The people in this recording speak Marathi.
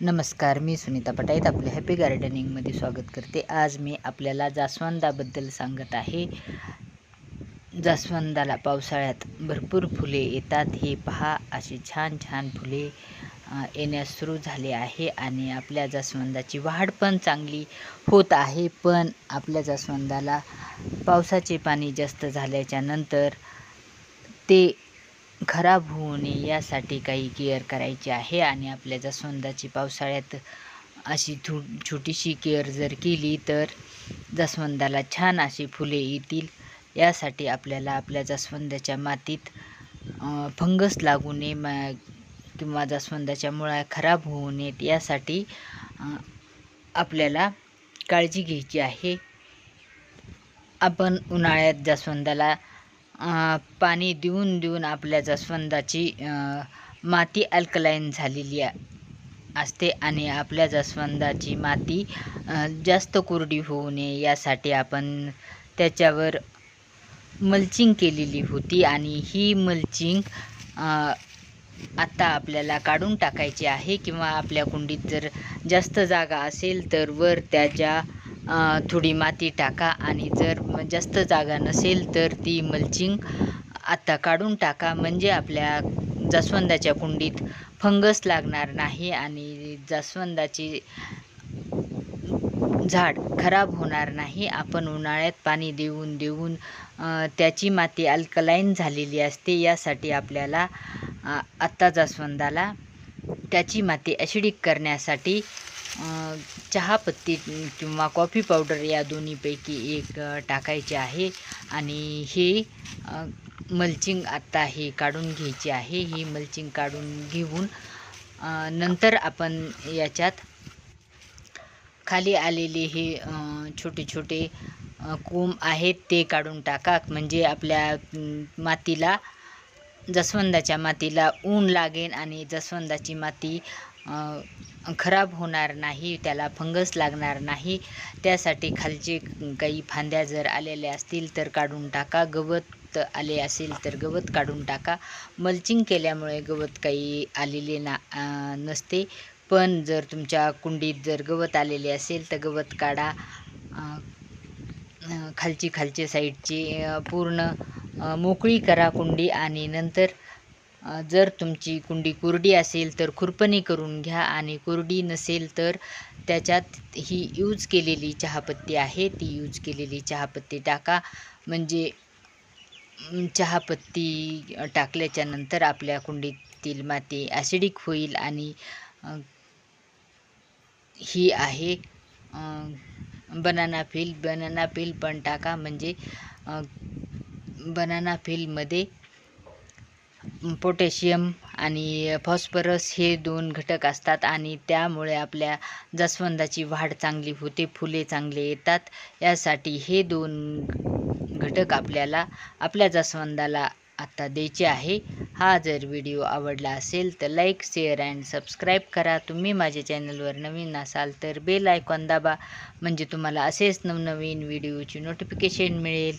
नमस्कार मी सुनीता पटाईत आपले हॅपी गार्डनिंगमध्ये स्वागत करते. आज मी आपल्याला जास्वंदाबद्दल सांगत आहे. जास्वंदाला पावसाळ्यात भरपूर फुले येतात. हे पहा अशी छान छान फुले येण्यास सुरू झाले आहे आणि आपल्या जास्वंदाची वाढ पण चांगली होत आहे. पण आपल्या जास्वंदाला पावसाचे पाणी जास्त झाल्याच्यानंतर ते खराब होऊ नये यासाठी काही केअर करायची आहे आणि आपल्या जास्वंदाची पावसाळ्यात अशी थो छोटीशी केअर जर केली तर जास्वंदाला छान अशी फुले येतील. यासाठी आपल्याला आपल्या जास्वंदाच्या मातीत फंगस लागू नये मा किंवा जास्वंदाच्या मुळा खराब होऊ नयेत. यासाठी आपल्याला काळजी घ्यायची आहे. आपण उन्हाळ्यात जास्वंदाला पाणी देऊन देऊन आपल्या जास्वंदाची माती अल्कलाईन झालेली असते आणि आपल्या जास्वंदाची माती जास्त कोरडी होऊ नये यासाठी आपण त्याच्यावर मल्चिंग केलेली होती आणि ही मल्चिंग आता आपल्याला काढून टाकायची आहे किंवा आपल्या कुंडीत जर जास्त जागा असेल तर वर त्याच्या थोडी माती टाका आणि जर म- जास्त जागा नसेल तर ती मल्चिंग आत्ता काढून टाका. म्हणजे आपल्या जास्वंदाच्या कुंडीत फंगस लागणार नाही आणि जास्वंदाची झाड खराब होणार नाही. आपण उन्हाळ्यात पाणी देऊन देऊन त्याची माती अल्कलाईन झालेली असते. यासाठी आपल्याला आत्ता जास्वंदाला त्याची माती ॲसिडिक करण्यासाठी चहापत्ती किंवा कॉफी पावडर या दोन्हीपैकी एक टाकायचे आहे. आणि हे मल्चिंग आत्ता हे काढून घ्यायची आहे. ही मल्चिंग काढून घेऊन नंतर आपण याच्यात खाली आलेले हे छोटे छोटे कोंब आहेत ते काढून टाका. म्हणजे आपल्या मातीला जास्वंदाच्या मातीला ऊन लागेल आणि जास्वंदाची माती खराब होणार नाही त्याला फंगस लागणार नाही. त्यासाठी खालचे काही फांद्या जर आलेल्या असतील तर काढून टाका. गवत आले असेल तर गवत काढून टाका. मल्चिंग केल्यामुळे गवत काही आलेले ना नसते. पण जर तुमच्या कुंडीत जर गवत आलेले असेल तर गवत काढा. खालची खालची साईडची पूर्ण मोकळी करा कुंडी आणि नंतर जर तुमची कुंडी कोरडी असेल तर खुरपणी करून घ्या आणि कोरडी नसेल तर त्याच्यात ही यूज केलेली चहापत्ती आहे ती यूज केलेली चहापत्ती टाका. म्हणजे चहापत्ती टाकल्याच्या नंतर आपल्या कुंडीतील माती ॲसिडिक होईल आणि ही आहे बनाना पील बनाना पील पण टाका. म्हणजे बनाना फीलमध्ये पोटॅशियम आणि फॉस्फरस हे दोन घटक असतात आणि त्यामुळे आपल्या जास्वंदाची वाढ चांगली होते फुले चांगले येतात. यासाठी हे दोन घटक आपल्याला आपल्या जास्वंदाला आत्ता द्यायचे आहे. हा जर व्हिडिओ आवडला असेल तर लाईक शेअर अँड सबस्क्राईब करा. तुम्ही माझ्या चॅनलवर नवीन असाल तर बेल आयकॉन दाबा. म्हणजे तुम्हाला असेच नवनवीन व्हिडिओची नोटिफिकेशन मिळेल.